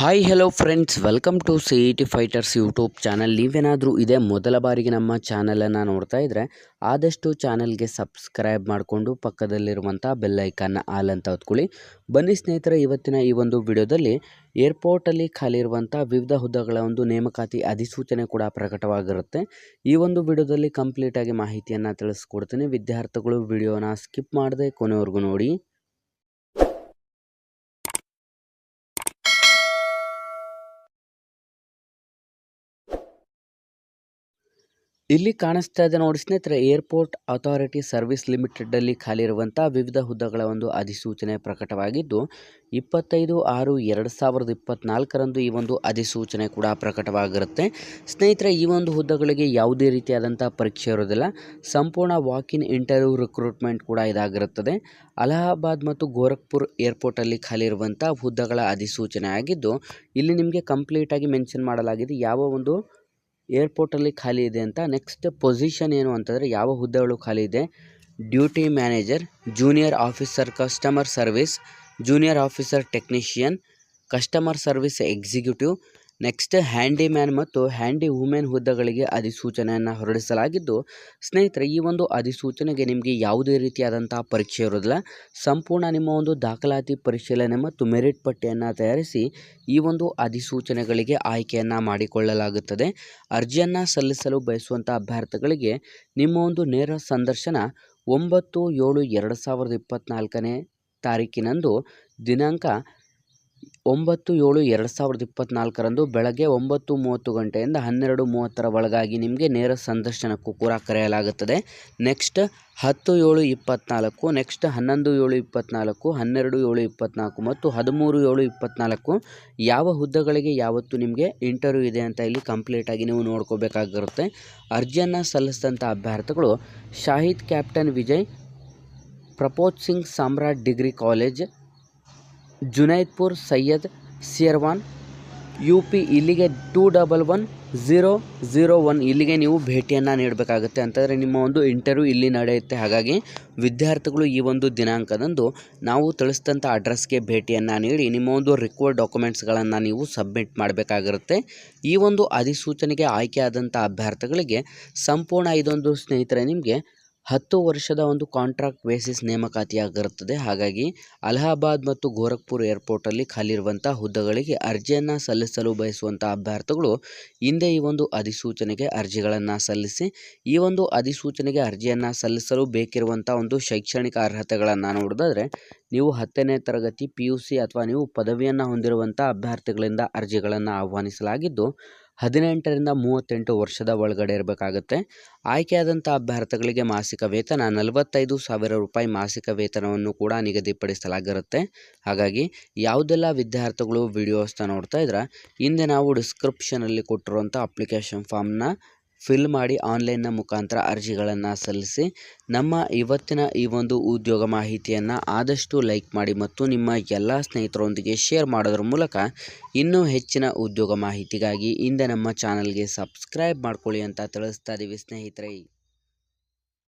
Hi hello friends welcome to C E T fighters YouTube channel ನೀವೇನಾದರೂ ಇದೇ ಮೊದಲ ಬಾರಿಗೆ ನಮ್ಮ ಚಾನಲನ್ನು ನೋಡ್ತಾ ಇದ್ದರೆ ಆದಷ್ಟು ಚಾನಲ್ಗೆ ಸಬ್ಸ್ಕ್ರೈಬ್ ಮಾಡಿಕೊಂಡು ಪಕ್ಕದಲ್ಲಿರುವಂಥ ಬೆಲ್ಲೈಕನ್ನ ಆಲ್ ಅಂತ ಹೊತ್ಕೊಳ್ಳಿ. ಬನ್ನಿ ಸ್ನೇಹಿತರೆ, ಇವತ್ತಿನ ಈ ಒಂದು ವಿಡಿಯೋದಲ್ಲಿ ಏರ್ಪೋರ್ಟಲ್ಲಿ ಖಾಲಿ ಇರುವಂಥ ವಿವಿಧ ಹುದ್ದೆಗಳ ಒಂದು ನೇಮಕಾತಿ ಅಧಿಸೂಚನೆ ಕೂಡ ಪ್ರಕಟವಾಗಿರುತ್ತೆ. ಈ ಒಂದು ವಿಡಿಯೋದಲ್ಲಿ ಕಂಪ್ಲೀಟಾಗಿ ಮಾಹಿತಿಯನ್ನು ತಿಳಿಸ್ಕೊಡ್ತೀನಿ. ವಿದ್ಯಾರ್ಥಿಗಳು ವಿಡಿಯೋನ ಸ್ಕಿಪ್ ಮಾಡದೆ ಕೊನೆವರೆಗೂ ನೋಡಿ. ಇಲ್ಲಿ ಕಾಣಿಸ್ತಾ ಇದೆ ನೋಡಿ ಸ್ನೇಹಿತರೆ, ಏರ್ಪೋರ್ಟ್ ಅಥಾರಿಟಿ ಸರ್ವಿಸ್ ಲಿಮಿಟೆಡ್ ಅಲ್ಲಿ ಖಾಲಿ ಇರುವಂತಹ ವಿವಿಧ ಹುದ್ದೆಗಳ ಒಂದು ಅಧಿಸೂಚನೆ ಪ್ರಕಟವಾಗಿದ್ದು, ಇಪ್ಪತ್ತೈದು ಆರು ಎರಡು ಸಾವಿರದ ಇಪ್ಪತ್ನಾಲ್ಕರಂದು ಈ ಒಂದು ಅಧಿಸೂಚನೆ ಕೂಡ ಪ್ರಕಟವಾಗಿರುತ್ತೆ. ಸ್ನೇಹಿತರೆ, ಈ ಒಂದು ಹುದ್ದೆಗಳಿಗೆ ಯಾವುದೇ ರೀತಿಯಾದಂಥ ಪರೀಕ್ಷೆ ಇರೋದಿಲ್ಲ ಸಂಪೂರ್ಣ ವಾಕ್ ಇನ್ ಇಂಟರ್ವ್ಯೂ ರಿಕ್ರೂಟ್ಮೆಂಟ್ ಕೂಡ ಇದಾಗಿರುತ್ತದೆ. ಅಲಹಾಬಾದ್ ಮತ್ತು ಗೋರಖ್ಪುರ್ ಏರ್ಪೋರ್ಟಲ್ಲಿ ಖಾಲಿ ಇರುವಂಥ ಹುದ್ದೆಗಳ ಅಧಿಸೂಚನೆ ಆಗಿದ್ದು, ಇಲ್ಲಿ ನಿಮಗೆ ಕಂಪ್ಲೀಟಾಗಿ ಮೆನ್ಷನ್ ಮಾಡಲಾಗಿದೆ ಯಾವ ಒಂದು ಏರ್ಪೋರ್ಟಲ್ಲಿ ಖಾಲಿ ಇದೆ ಅಂತ ನೆಕ್ಸ್ಟ್ ಪೊಸಿಷನ್ ಏನು ಅಂತಂದರೆ ಯಾವ ಹುದ್ದೆಗಳು ಖಾಲಿ ಇದೆ? Duty manager junior officer customer service junior officer technician customer service executive next handy man ಮತ್ತು ಹ್ಯಾಂಡಿ ವುಮೆನ್ ಹುದ್ದೆಗಳಿಗೆ ಅಧಿಸೂಚನೆಯನ್ನು ಹೊರಡಿಸಲಾಗಿದ್ದು, ಸ್ನೇಹಿತರೆ, ಈ ಒಂದು ಅಧಿಸೂಚನೆಗೆ ನಿಮಗೆ ಯಾವುದೇ ರೀತಿಯಾದಂಥ ಪರೀಕ್ಷೆ ಇರೋದಿಲ್ಲ. ಸಂಪೂರ್ಣ ನಿಮ್ಮ ಒಂದು ದಾಖಲಾತಿ ಪರಿಶೀಲನೆ ಮತ್ತು ಮೆರಿಟ್ ಪಟ್ಟಿಯನ್ನು ತಯಾರಿಸಿ ಈ ಒಂದು ಅಧಿಸೂಚನೆಗಳಿಗೆ ಆಯ್ಕೆಯನ್ನು ಮಾಡಿಕೊಳ್ಳಲಾಗುತ್ತದೆ. ಅರ್ಜಿಯನ್ನು ಸಲ್ಲಿಸಲು ಬಯಸುವಂಥ ಅಭ್ಯರ್ಥಿಗಳಿಗೆ ನಿಮ್ಮ ಒಂದು ನೇರ ಸಂದರ್ಶನ ಒಂಬತ್ತು ಏಳು ಎರಡು ಸಾವಿರದ ಇಪ್ಪತ್ತ್ನಾಲ್ಕನೇ ತಾರೀಕಿನಂದು ದಿನಾಂಕ ಒಂಬತ್ತು ಏಳು ಎರಡು ಸಾವಿರದ ಇಪ್ಪತ್ತ್ನಾಲ್ಕರಂದು ಬೆಳಗ್ಗೆ ಒಂಬತ್ತು ಮೂವತ್ತು ಗಂಟೆಯಿಂದ ಹನ್ನೆರಡು ಮೂವತ್ತರ ಒಳಗಾಗಿ ನಿಮಗೆ ನೇರ ಸಂದರ್ಶನಕ್ಕೂ ಕೂಡ ಕರೆಯಲಾಗುತ್ತದೆ. ನೆಕ್ಸ್ಟ್ ಹತ್ತು ಏಳು ಇಪ್ಪತ್ತ್ನಾಲ್ಕು ನೆಕ್ಸ್ಟ್ ಹನ್ನೊಂದು ಏಳು ಇಪ್ಪತ್ತ್ನಾಲ್ಕು ಹನ್ನೆರಡು ಏಳು ಇಪ್ಪತ್ತ್ನಾಲ್ಕು ಮತ್ತು ಹದಿಮೂರು ಏಳು ಇಪ್ಪತ್ತ್ನಾಲ್ಕು ಯಾವ ಹುದ್ದೆಗಳಿಗೆ ಯಾವತ್ತು ನಿಮಗೆ ಇಂಟರ್ವ್ಯೂ ಇದೆ ಅಂತ ಇಲ್ಲಿ ಕಂಪ್ಲೀಟಾಗಿ ನೀವು ನೋಡ್ಕೋಬೇಕಾಗಿರುತ್ತೆ. ಅರ್ಜಿಯನ್ನು ಸಲ್ಲಿಸಿದಂಥ ಅಭ್ಯರ್ಥಿಗಳು Shahid captain Vijay ಪ್ರಪೋತ್ Singh Samrat degree college Junaidpur Syed ಸಿಯರ್ವಾನ್ U P ಇಲ್ಲಿಗೆ two double one zero zero one ಇಲ್ಲಿಗೆ ನೀವು ಭೇಟಿಯನ್ನು ನೀಡಬೇಕಾಗುತ್ತೆ. ಅಂತಂದರೆ ನಿಮ್ಮ ಒಂದು ಇಂಟರ್ವ್ಯೂ ಇಲ್ಲಿ ನಡೆಯುತ್ತೆ. ಹಾಗಾಗಿ ವಿದ್ಯಾರ್ಥಿಗಳು ಈ ಒಂದು ದಿನಾಂಕದಂದು ನಾವು ತಿಳಿಸಿದಂಥ ಅಡ್ರೆಸ್ಗೆ ಭೇಟಿಯನ್ನು ನೀಡಿ ನಿಮ್ಮ ಒಂದು ರಿಕ್ವರ್ಡ್ ಡಾಕ್ಯುಮೆಂಟ್ಸ್ಗಳನ್ನು ನೀವು ಸಬ್ಮಿಟ್ ಮಾಡಬೇಕಾಗಿರುತ್ತೆ. ಈ ಒಂದು ಅಧಿಸೂಚನೆಗೆ ಆಯ್ಕೆಯಾದಂಥ ಅಭ್ಯರ್ಥಿಗಳಿಗೆ ಸಂಪೂರ್ಣ ಇದೊಂದು ಸ್ನೇಹಿತರೆ, ನಿಮಗೆ ಹತ್ತು ವರ್ಷದ ಒಂದು ಕಾಂಟ್ರಾಕ್ಟ್ ಬೇಸಿಸ್ ನೇಮಕಾತಿಯಾಗಿರುತ್ತದೆ. ಹಾಗಾಗಿ ಅಲಹಾಬಾದ್ ಮತ್ತು ಗೋರಖ್ಪುರ್ ಏರ್ಪೋರ್ಟಲ್ಲಿ ಖಾಲಿರುವಂಥ ಹುದ್ದೆಗಳಿಗೆ ಅರ್ಜಿಯನ್ನು ಸಲ್ಲಿಸಲು ಬಯಸುವಂಥ ಅಭ್ಯರ್ಥಿಗಳು ಹಿಂದೆ ಈ ಒಂದು ಅಧಿಸೂಚನೆಗೆ ಅರ್ಜಿಗಳನ್ನು ಸಲ್ಲಿಸಿ, ಈ ಒಂದು ಅಧಿಸೂಚನೆಗೆ ಅರ್ಜಿಯನ್ನು ಸಲ್ಲಿಸಲು ಬೇಕಿರುವಂಥ ಒಂದು ಶೈಕ್ಷಣಿಕ ಅರ್ಹತೆಗಳನ್ನು ನೋಡಿದ್ರೆ ನೀವು ಹತ್ತನೇ ತರಗತಿ ಪಿ ಯು ಸಿ ಅಥವಾ ನೀವು ಪದವಿಯನ್ನು ಹೊಂದಿರುವಂಥ ಅಭ್ಯರ್ಥಿಗಳಿಂದ ಅರ್ಜಿಗಳನ್ನು ಆಹ್ವಾನಿಸಲಾಗಿದ್ದು ಹದಿನೆಂಟರಿಂದ ಮೂವತ್ತೆಂಟು ವರ್ಷದ ಒಳಗಡೆ ಇರಬೇಕಾಗುತ್ತೆ. ಆಯ್ಕೆಯಾದಂಥ ಅಭ್ಯರ್ಥಿಗಳಿಗೆ ಮಾಸಿಕ ವೇತನ ನಲವತ್ತೈದು ಸಾವಿರ ರೂಪಾಯಿ ಮಾಸಿಕ ವೇತನವನ್ನು ಕೂಡ ನಿಗದಿಪಡಿಸಲಾಗಿರುತ್ತೆ. ಹಾಗಾಗಿ ಯಾವುದೆಲ್ಲ ವಿದ್ಯಾರ್ಥಿಗಳು ವಿಡಿಯೋಸ್ನ ನೋಡ್ತಾ ಇದ್ರೆ ಹಿಂದೆ ನಾವು ಡಿಸ್ಕ್ರಿಪ್ಷನಲ್ಲಿ ಕೊಟ್ಟಿರುವಂಥ ಅಪ್ಲಿಕೇಶನ್ ಫಾರ್ಮ್ನ ಫಿಲ್ ಮಾಡಿ ಆನ್ಲೈನ್ನ ಮುಖಾಂತರ ಅರ್ಜಿಗಳನ್ನು ಸಲ್ಲಿಸಿ ನಮ್ಮ ಇವತ್ತಿನ ಈ ಒಂದು ಉದ್ಯೋಗ ಮಾಹಿತಿಯನ್ನು ಆದಷ್ಟು ಲೈಕ್ ಮಾಡಿ ಮತ್ತು ನಿಮ್ಮ ಎಲ್ಲ ಸ್ನೇಹಿತರೊಂದಿಗೆ ಶೇರ್ ಮಾಡೋದ್ರ ಮೂಲಕ ಇನ್ನೂ ಹೆಚ್ಚಿನ ಉದ್ಯೋಗ ಮಾಹಿತಿಗಾಗಿ ಇಂದ ನಮ್ಮ ಚಾನಲ್ಗೆ ಸಬ್ಸ್ಕ್ರೈಬ್ ಮಾಡ್ಕೊಳ್ಳಿ ಅಂತ ತಿಳಿಸ್ತಾ ಇದ್ದೀವಿ ಸ್ನೇಹಿತರೆ.